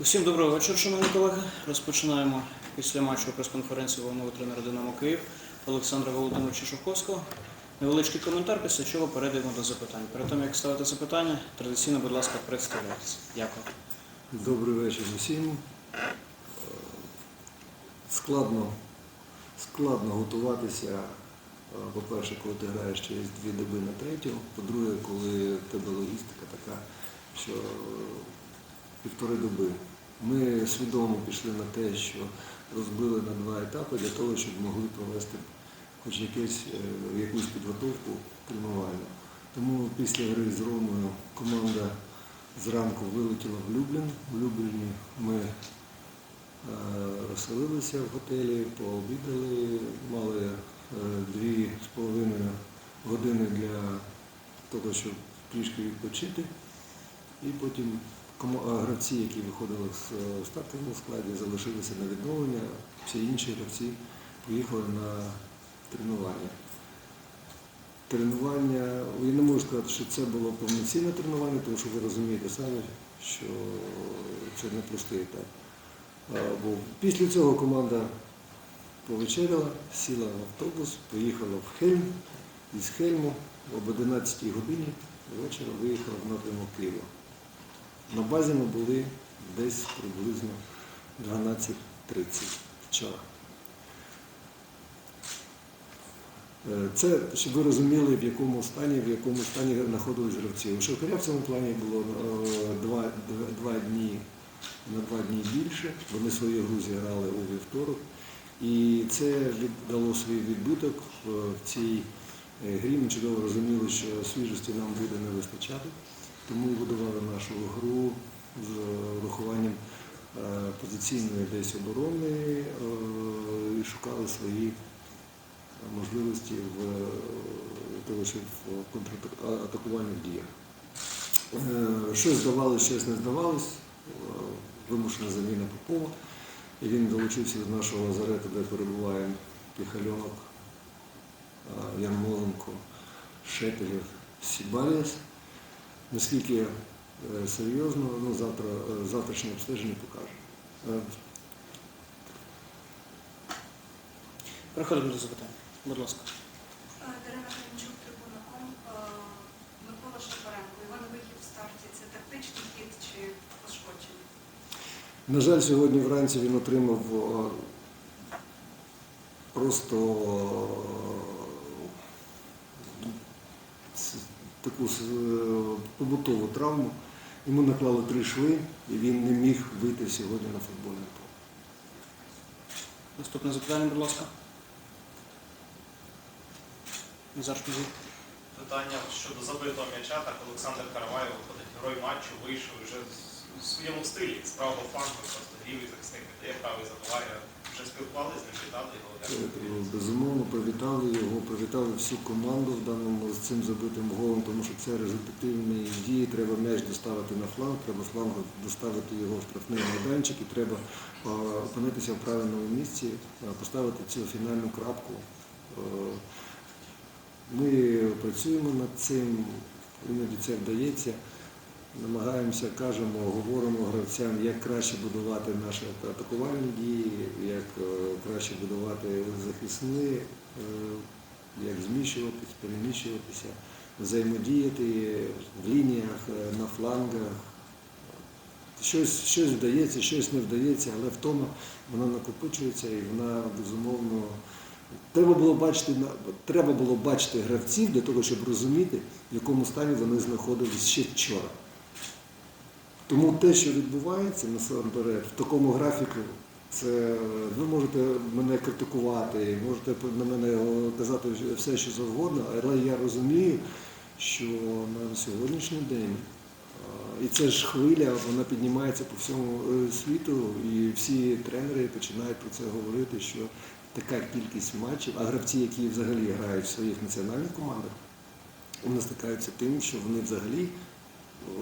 Усім доброго вечора, шановні колеги. Розпочинаємо після матчу прес-конференцію головного тренера Динамо Київ Олександра Володимировича Шовковського. Невеличкий коментар, після чого перейдемо до запитань. Перед тим, як ставити запитання, традиційно, будь ласка, представляйтесь. Дякую. Добрий вечір усім. Е, Складно, складно готуватися, е, по-перше, коли ти граєш через дві доби на третю. По-друге, коли в тебе логістика така, що півтори доби. Ми свідомо пішли на те, що розбили на два етапи для того, щоб могли провести хоч якесь, е, якусь підготовку тренувальну. Тому після гри з Ромою команда Зранку вилетіла в Люблін. В Любліні ми е, розселилися в готелі, пообідали, мали е, дві з половиною години для того, щоб трішки відпочити. І потім гравці, які виходили з е, в стартовому складі, залишилися на відновлення. Всі інші гравці поїхали на тренування. Тренування, я не можу сказати, що це було повноцінне тренування, тому що ви розумієте самі, що це не простий етап. Бо після цього команда повечеряла, сіла в автобус, поїхала в Хельм, із Хельму об 11 годині вечора виїхала в напрямок Києва. На базі ми були десь приблизно 12.30 вчора. Е, Це, щоб ви розуміли, в якому стані, в якому стані знаходились гравці. У Шевкаря в цьому плані було е, два, два, дні, на два дні більше. Вони свою гру зіграли у вівторок. І це дало свій відбиток в в цій е, грі. Ми чудово розуміли, що свіжості нам буде не вистачати. Тому будували нашу гру з урахуванням е, позиційної десь оборони е, і шукали свої можливості в в контратакувальних діях. Е, Щось здавалося, щось не здавалось. Вимушена заміна Попова. І він долучився до нашого лазарету, де перебуває Піхальонок, Ярмоленко, Шепелєв, Сібаліс. Наскільки е, серйозно, ну, завтра, е, завтрашнє обстеження покаже. Е, Переходимо до запитань. Будь ласка. Дарина Кремчук, трибуна.ком. Микола Шапаренко. Його вихід в старті це тактичний хід чи пошкодження? На жаль, сьогодні вранці він отримав просто таку е, побутову травму. Йому наклали три шви, і він не міг вийти сьогодні на футбольне поле. Наступне запитання, будь ласка. Назар Питання щодо забитого м'яча, так Олександр Караваєв виходить герой матчу, вийшов вже у своєму стилі, з правого флангу, просто лівий захисник віддає, правий забиває. Е, Безумовно, привітали його, привітали всю команду в даному з цим забитим голом, тому що це результативні дії. Треба м'яч доставити на фланг, треба фланг доставити його в штрафний майданчик і треба опинитися в правильному місці, поставити цю фінальну крапку. Е, Ми працюємо над цим, іноді це вдається. Намагаємося, кажемо, говоримо гравцям, як краще будувати наші атакувальні дії, як е, краще будувати захисни, е, як зміщуватись, переміщуватися, взаємодіяти в лініях, е, на флангах. Щось, щось вдається, щось не вдається, але втома вона накопичується і вона безумовно. Треба було бачити треба було бачити гравців для того, щоб розуміти, в якому стані вони знаходились ще вчора. Тому те, що відбувається насамперед, в такому графіку, це ви можете мене критикувати, можете на мене казати все, що завгодно, але я розумію, що на сьогоднішній день, і це ж хвиля, вона піднімається по всьому е, світу, і всі тренери починають про це говорити, що така кількість матчів, а гравці, які взагалі грають в своїх національних командах, вони стикаються тим, що вони взагалі е,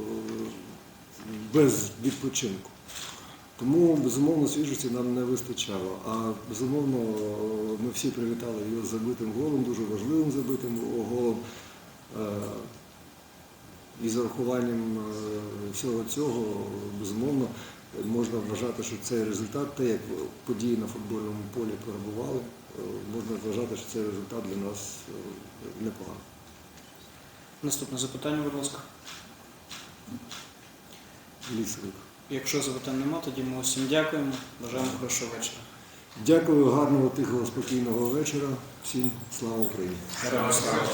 без відпочинку. Тому, безумовно, свіжості нам не вистачало. А безумовно, ми всі привітали його з забитим голом, дуже важливим забитим голом. Е, І з урахуванням е, всього цього, безумовно, Можна вважати, що цей результат, те, як події на футбольному полі перебували, е, можна вважати, що цей результат для нас непоганий. Наступне запитання, будь ласка. Лісовик. Якщо запитань нема, тоді ми усім дякуємо. Бажаємо хорошого вечора. Дякую, гарного, тихого, спокійного вечора. Всім слава Україні! Героям слава!